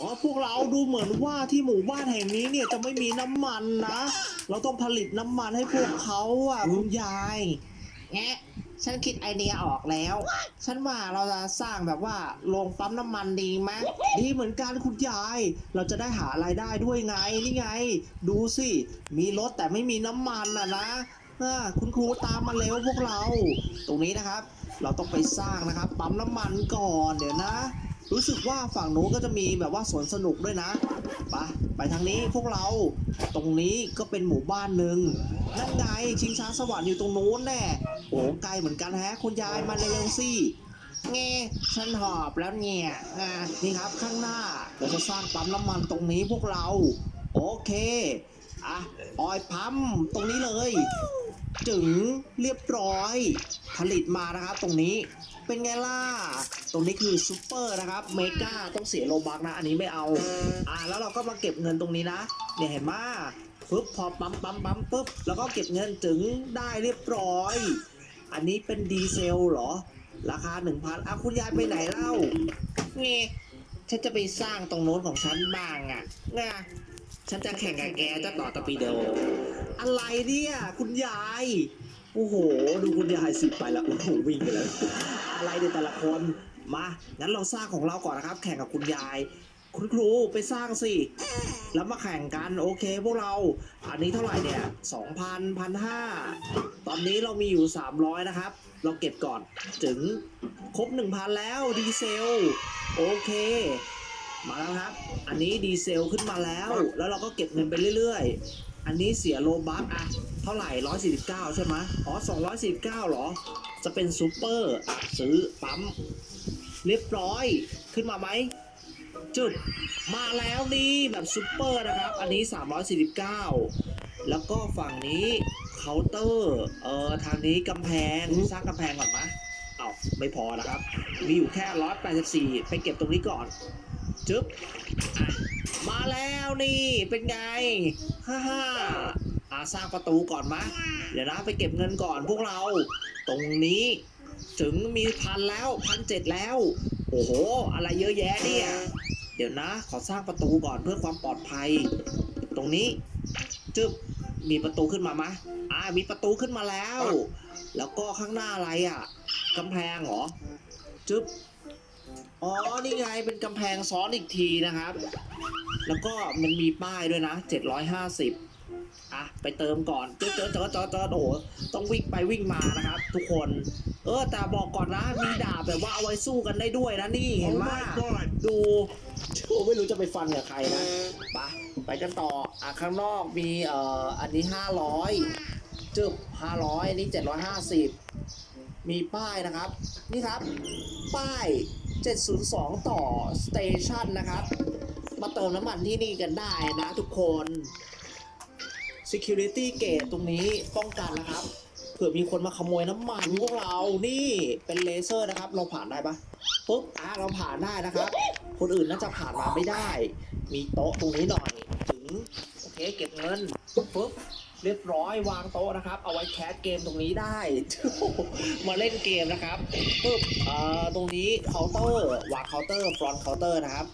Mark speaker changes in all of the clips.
Speaker 1: อ๋อพวกเราดูเหมือนว่าที่หมู่บ้านแห่งนี้เนี่ยจะไม่มีน้ำมันนะ เราต้องผลิตน้ำมันให้พวกเขาอะคุณยาย
Speaker 2: แงะฉันคิดไอเดียออกแล้ว ฉันว่าเราจะสร้างแบบว่าโรงปั๊มน้ำมันดีไหม
Speaker 1: ดีเหมือนกันคุณยาย เราจะได้หารายได้ด้วยไงนี่ไง ดูสิ มีรถแต่ไม่มีน้ำมันอะนะอ่าคุณครูตามมาเร็วพวกเรา ตรงนี้นะครับ เราต้องไปสร้างนะครับ ปั๊มน้ำมันก่อนเดี๋ยวนะ รู้สึกว่าฝั่งโน้นก็จะมีแบบว่าสวนสนุกด้วยนะไปไปทางนี้พวกเรา ตรงนี้ก็เป็นหมู่บ้านหนึ่งนั่นไงชิงช้าสวรรค์อยู่ตรงโน้นแน่โอ้ไกลเหมือนกันแฮะคุณยายมาเร็วสิ
Speaker 2: เงฉันหอบแล้วเนี่ย
Speaker 1: อ่านี่ครับข้างหน้าเราจะสร้างปั๊มน้ำมันตรงนี้พวกเรา โอเคอะออยปั๊มตรงนี้เลย จึงเรียบร้อย ผลิตมานะครับตรงนี้ เป็นไงล่ะ ตรงนี้คือซูเปอร์นะครับ เมกาต้องเสียโลบักนะ อันนี้ไม่เอา อ่า แล้วเราก็มาเก็บเงินตรงนี้นะ เนี่ยเห็นไหมปึ๊บพอปั๊มปั๊มปั๊มปุ๊บ แล้วก็เก็บเงินจึงได้เรียบร้อย อันนี้เป็นดีเซลเหรอ ราคาหนึ่งพันอะคุณยายไปไหนเล่า
Speaker 2: เงฉันจะไปสร้างตรงโน้นของฉันบ้างอะงะฉันจะแข่งกับแกเจ้าต่อตะปีโด
Speaker 1: อะไรเนี่ย คุณยาย โอ้โห ดูคุณยายสิไปล้วโอ้โหวิ่งไปแล้วอะไรเดี๋ยแต่ละคนมางั้นเราสร้างของเราก่อนนะครับ แข่งกับคุณยาย คุณครูไปสร้างสิแล้วมาแข่งกันโอเค พวกเรา อันนี้เท่าไหร่เนี่ยสองพันพันห้าตอนนี้เรามีอยู่ 300 นะครับ เราเก็บก่อนถึงครบ 1,000 แล้วดีเซล โอเค มาแล้วครับ อันนี้ดีเซลขึ้นมาแล้ว แล้วเราก็เก็บเงินไปเรื่อยๆ อันนี้เสียโลบัคอะเท่าไหร่149ใช่ไหมอ๋อ249เหรอ จะเป็นซูเปอร์อะซื้อปั๊ม เรียบร้อยขึ้นมาไหมจุดมาแล้วนี่แบบซูเปอร์นะครับ อันนี้ 349 แล้วก็ฝั่งนี้เคาน์เตอร์เอ่อทางนี้กำแพงสร้างกำแพงก่อนมะเอาไม่พอนะครับ มีอยู่แค่ 184 ไปเก็บตรงนี้ก่อน จึ๊บมาแล้วนี่เป็นไง ฮ่าฮ่าอาสร้างประตูก่อนมะเดี๋ยวนะไปเก็บเงินก่อนพวกเรา ตรงนี้ ถึงมีพันแล้วพันเจ็ดแล้ว โอ้โห อะไรเยอะแยะเนี่ย เดี๋ยวนะ ขอสร้างประตูก่อนเพื่อความปลอดภัย ตรงนี้จึ๊บมีประตูขึ้นมามะอ่ามีประตูขึ้นมาแล้ว แล้วก็ข้างหน้าอะไรอะกำแพงเหรอจึ๊บ อ๋อ นี่ไงเป็นกำแพงซ้อนอีกทีนะครับ แล้วก็มันมีป้ายด้วยนะ 750 อะ ไปเติมก่อนเจอเจอเจอเจอเจอโอ้โหต้องวิ่งไปวิ่งมานะครับ ทุกคน เออ แต่บอกก่อนนะ มีดาบแบบว่าเอาไว้สู้กันได้ด้วยนะนี่เห็นไหมดูโอ้ไม่รู้จะไปฟันกับใครนะไปไปกันต่อ อะ ข้างนอกมีเอ่ออันนี้ 500จึบ500อันนี้ 750 มีป้ายนะครับ นี่ครับ ป้าย 702 ต่อสเตชันนะครับ มาเติมน้ำมันที่นี่กันได้นะทุกคน Security Gate ตรงนี้ป้องกันนะครับ เผื่อมีคนมาขโมยน้ำมันพวกเรา นี่เป็นเลเซอร์นะครับ เราผ่านได้ปะปุ๊บอะเราผ่านได้นะครับ คนอื่นน่าจะผ่านมาไม่ได้ มีโต๊ะตรงนี้หน่อย ถึง โอเค เก็บเงินปุ๊บ เรียบร้อยวางโต๊ะนะครับ เอาไว้แคสเกมตรงนี้ได้ มาเล่นเกมนะครับปุ๊บอ่าตรงนี้เคาน์เตอร์วางเคาน์เตอร์ฟรอนต์เคาน์เตอร์นะครับ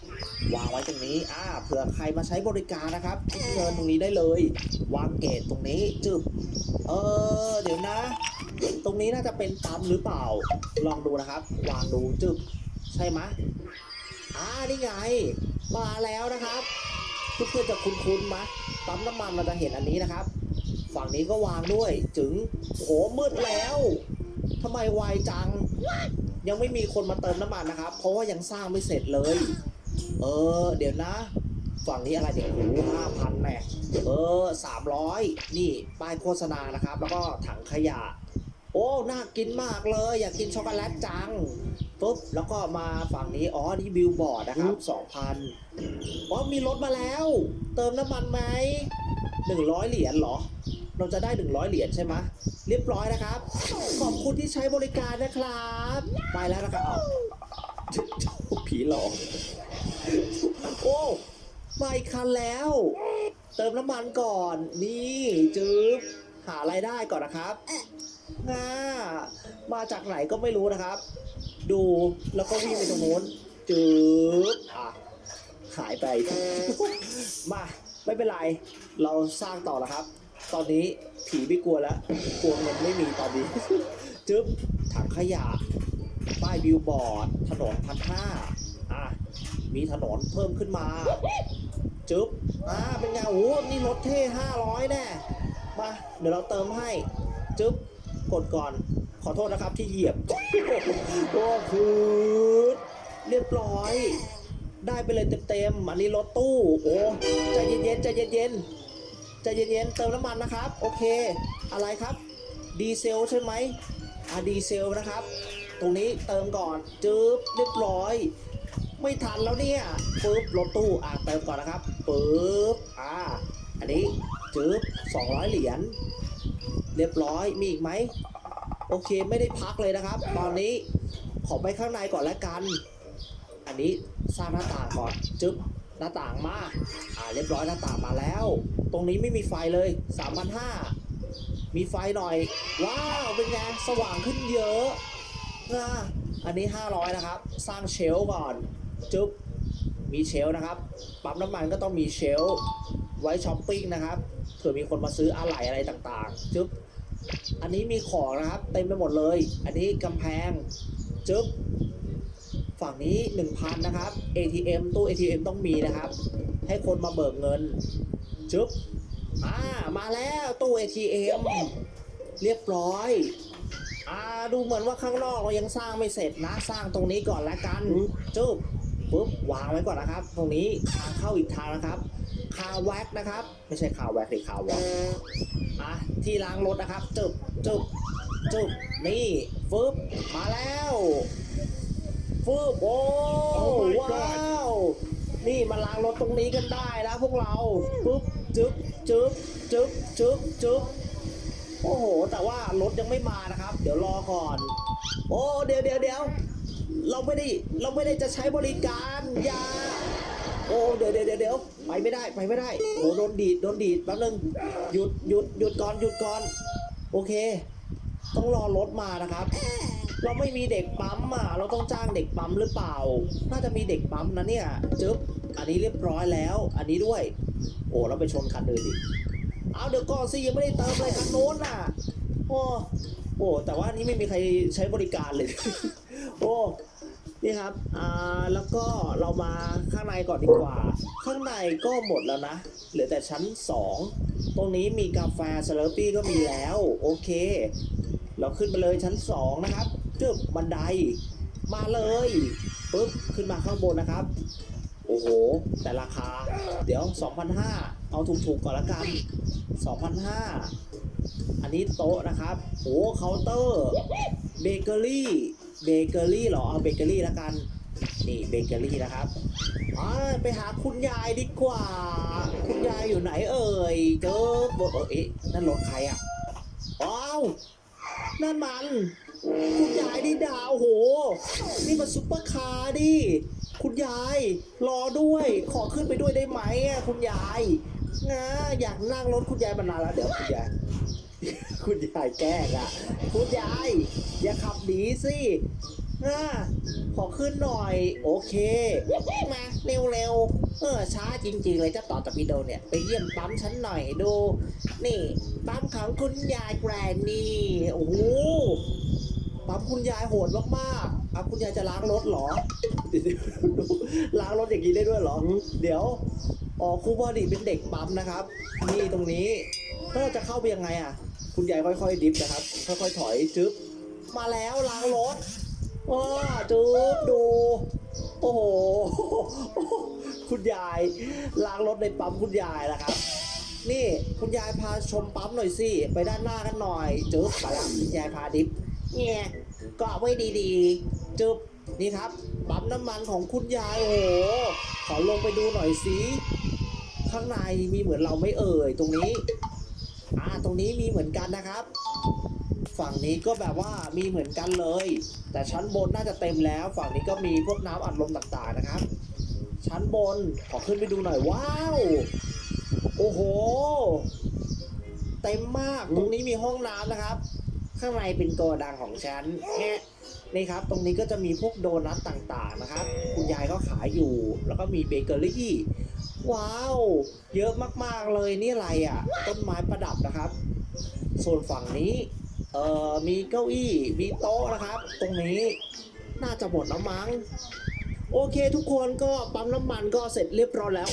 Speaker 1: วางไว้ตรงนี้อ่าเผื่อใครมาใช้บริการนะครับคิดเงินตรงนี้ได้เลย วางเกตตรงนี้จึบเออเดี๋ยวนะ ตรงนี้น่าจะเป็นปั๊มหรือเปล่า ลองดูนะครับ วางดูจึบใช่ไหมอ่านี่ไง มาแล้วนะครับเพื่อนๆจะคุ้นๆไหมยปั๊มน้ำมันเราจะเห็นอันนี้นะครับ ฝั่งนี้ก็วางด้วย จึงโอ้โหมืดแล้วทำไมไวจัง ยังไม่มีคนมาเติมน้ำมันนะครับ เพราะว่ายังสร้างไม่เสร็จเลย เออ เดี๋ยวนะ ฝั่งนี้อะไรเดี๋ยวโอ้ห้าพันแน่เออสามร้อยนี่ป้ายโฆษณานะครับ แล้วก็ถังขยะ โอ้น่ากินมากเลย อยากกินช็อกโกแลตจังปุ๊บแล้วก็มาฝั่งนี้อ๋อนี่บิลบอร์ดนะครับสองพันอ๋อมีรถมาแล้ว เติมน้ำมันไหมหนึ่งร้อยเหรียญเหรอ เราจะได้หนึ่งร้อยเหรียญใช่ไหมเรียบร้อยนะครับ ขอบคุณที่ใช้บริการนะครับ ไปแล้วนะครับเอาผีหลอกโอ้มาอีกคันแล้ว เติมน้ำมันก่อน นี่จืบหารายได้ก่อนนะครับง่ามาจากไหนก็ไม่รู้นะครับ ดูแล้วก็วิ่งไปตรงโน้นจืบอะหายไป มา ไม่เป็นไร เราสร้างต่อแล้วครับ ตอนนี้ผีไม่กลัวแล้วกลัวเงินไม่มีตอนนี้จึ๊บถังขยะป้ายบิลบอร์ดถนนพันห้าอะมีถนนเพิ่มขึ้นมาจึ๊บอ่าเป็นไงโอ้โหนี่รถเท่ห้าร้อยแน่มาเดี๋ยวเราเติมให้จึ๊บกดก่อนขอโทษนะครับที่เหยียบโอ้พืดเรียบร้อย ได้ไปเลยเต็มๆอันนี้รถตู้ โอ้ใจเย็นๆใจเย็นๆ ใจเย็นๆเติมน้ำมันนะครับ โอเค อะไรครับ ดีเซลใช่ไหมอ่าดีเซลนะครับ ตรงนี้เติมก่อนจึ๊บเรียบร้อย ไม่ทันแล้วเนี่ยปึ๊บรถตู้อ่าเติมก่อนนะครับปึ๊บอ่าอันนี้จึ๊บ200 เหรียญเรียบร้อยมีอีกไหมโอเคไม่ได้พักเลยนะครับ ตอนนี้ขอไปข้างในก่อนแล้วกัน อันนี้สร้างหน้าต่างก่อนจึ๊บหน้าต่างมาอ่าเรียบร้อยหน้าต่างมาแล้ว ตรงนี้ไม่มีไฟเลย3,500มีไฟหน่อย ว้าว เป็นไง สว่างขึ้นเยอะนะอันนี้ 500 นะครับ สร้างเชลก่อนจึ๊บ มีเชลนะครับ ปั๊มน้ำมันก็ต้องมีเชลไว้ช้อปปิ้งนะครับเผื่อมีคนมาซื้ออะไหล่อะไรต่างๆจึ๊บ อันนี้มีของนะครับ เต็มไปหมดเลย อันนี้กำแพงจึ๊บ ฝั่งนี้ 1,000 นะครับ ATM ตู้ ATM ต้องมีนะครับ ให้คนมาเบิกเงิน จึ๊บอ่ามาแล้วตู้ ATM เรียบร้อย อ่าดูเหมือนว่าข้างนอกเรายังสร้างไม่เสร็จนะ สร้างตรงนี้ก่อนละกันจึ๊บปุ๊บวางไว้ก่อนนะครับ ตรงนี้ทางเข้าอีกทางนะครับคาแว็กนะครับ ไม่ใช่คาแว็กหรือคาแว็กอะที่ล้างรถนะครับจึ๊บจึ๊บจึ๊บนี่ฟึบมาแล้วฟึบโอ้
Speaker 3: Oh my
Speaker 1: ว้าว นี่มาล้างรถตรงนี้กันได้นะพวกเราปุ๊บจึ๊บจึ๊บจึ๊บจึ๊บจึ๊บโอ้โห แต่ว่ารถยังไม่มานะครับ เดี๋ยวรอก่อน โอ้เดี๋ยวเดี๋ยวเดี๋ยวเราไม่ได้เราไม่ได้จะใช้บริการอย่าโอ้เดี๋ยวเดี๋ยวเดี๋ยวไปไม่ได้ไปไม่ได้โอ้โดนดีดโดนดีดแป๊บนึงหยุดหยุดหยุดก่อนหยุดก่อน โอเค ต้องรอรถมานะครับ เราไม่มีเด็กปั๊มอะ เราต้องจ้างเด็กปั๊มหรือเปล่า น่าจะมีเด็กปั๊มนะเนี่ยจึ๊บ อันนี้เรียบร้อยแล้ว อันนี้ด้วย โอ้เราไปชนคันอื่นดิ เอาเดี๋ยวก่อนสิยังไม่ได้เติมเลยคันโน้นน่ะ โอ้โอ้แต่ว่านี้ไม่มีใครใช้บริการเลย โอ้ นี่ครับ อ่า แล้วก็เรามาข้างในก่อนดีกว่า ข้างในก็หมดแล้วนะ เหลือแต่ชั้น 2 ตรงนี้มีกาแฟสเลอร์ปี้ก็มีแล้ว โอเค เราขึ้นไปเลยชั้น 2 นะครับ จึบบันได มาเลยปุ๊บขึ้นมาข้างบนนะครับ โอ้โห แต่ราคา เดี๋ยว 2,500 เอาถูกๆก่อนละกัน 2,500 อันนี้โต๊ะนะครับโอ้เคาน์เตอร์เบเกอรี่เบเกอรี่หรอเอาเบเกอรี่ละกันนี่เบเกอรี่นะครับไปหาคุณยายดีกว่า คุณยายอยู่ไหนเอ่ย เจอเออเอ๊ะนั่นรถใครอะอ้าวนั่นมัน คุณยายดิดาโอ้โห นี่มันซุปเปอร์คาร์ดิ คุณยายรอด้วย ขอขึ้นไปด้วยได้ไหมอะคุณยายนะอยากนั่งรถคุณยายมานานแล้วเดี๋ยวคุณยาย คุณยายแกล้งอะ คุณยาย อย่าขับหนีสินะขอขึ้นหน่อย โอเค มาเร็วๆ เออช้าจริงๆเลยเจ้าต่อตะปีโดเนี่ย ไปเยี่ยมปั๊มฉันหน่อยดู นี่ ปั๊มของคุณยายแกรนนี่ โอ้โห ปั๊มคุณยายโหดมากๆอะคุณยายจะล้างรถเหรอ ล้างรถอย่างนี้ได้ด้วยเหรอ เดี๋ยว อ๋อครูบอดีเป็นเด็กปั๊มนะครับ นี่ตรงนี้แล้วเราจะเข้าไปยังไงอะ คุณยายค่อยๆดิฟนะครับ ค่อยๆถอยจึ๊บ มาแล้วล้างรถว้าจึ๊บดู โอ้โห คุณยายล้างรถในปั๊มคุณยายนะครับ นี่คุณยายพาชมปั๊มหน่อยสิ ไปด้านหน้ากันหน่อยจึ๊บไปละคุณยายพาดิฟ เนี่ยเกาะไว้ดีๆจึ๊บนี่ครับปั๊มน้ำมันของคุณยายโอ้โหขอลงไปดูหน่อยสิข้างในมีเหมือนเราไม่เอ่ยตรงนี้อ่าตรงนี้มีเหมือนกันนะครับ ฝั่งนี้ก็แบบว่ามีเหมือนกันเลย แต่ชั้นบนน่าจะเต็มแล้ว ฝั่งนี้ก็มีพวกน้ำอัดลมต่างๆนะครับ ชั้นบนขอขึ้นไปดูหน่อยว้าวโอ้โห เต็มมากตรงนี้มีห้องน้ำนะครับ ข้างในเป็นโกดังของฉันแงะนี่ครับ ตรงนี้ก็จะมีพวกโดนัทต่างๆนะครับ คุณยายก็ขายอยู่ แล้วก็มีเบเกอรี่ ว้าว เยอะมากๆเลยนี่อะไรอะ ต้นไม้ประดับนะครับ ส่วนฝั่งนี้ เอ่อ มีเก้าอี้ มีโต๊ะนะครับ ตรงนี้น่าจะหมดแล้วมั้ง โอเคทุกคนก็ปั๊มน้ำมันก็เสร็จเรียบร้อยแล้ว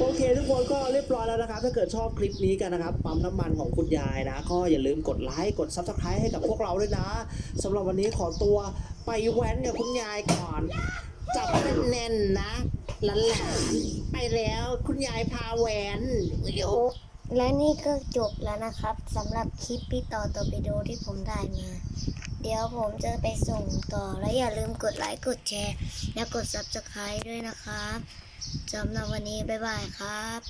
Speaker 1: โอเค ทุกคนก็เรียบร้อยแล้วนะครับ ถ้าเกิดชอบคลิปนี้กันนะครับ ปั๊มน้ำมันของคุณยายนะ ก็อย่าลืมกดไลค์ กด Subscribe ให้กับพวกเราด้วยนะสำหรับวันนี้ขอตัวไปแว้นกับคุณยายก่อน จับให้แน่นนะหลานๆไปแล้วคุณยายพาแหวนโย
Speaker 3: และนี่ก็จบแล้วนะครับสำหรับคลิปพี่ต่อตัวไปดูที่ผมได้มา เดี๋ยวผมจะไปส่งต่อและอย่าลืมกดไลค์กดแชร์ และกด Subscribe ด้วยนะครับ สำหรับวันนี้ บ๊ายบายครับ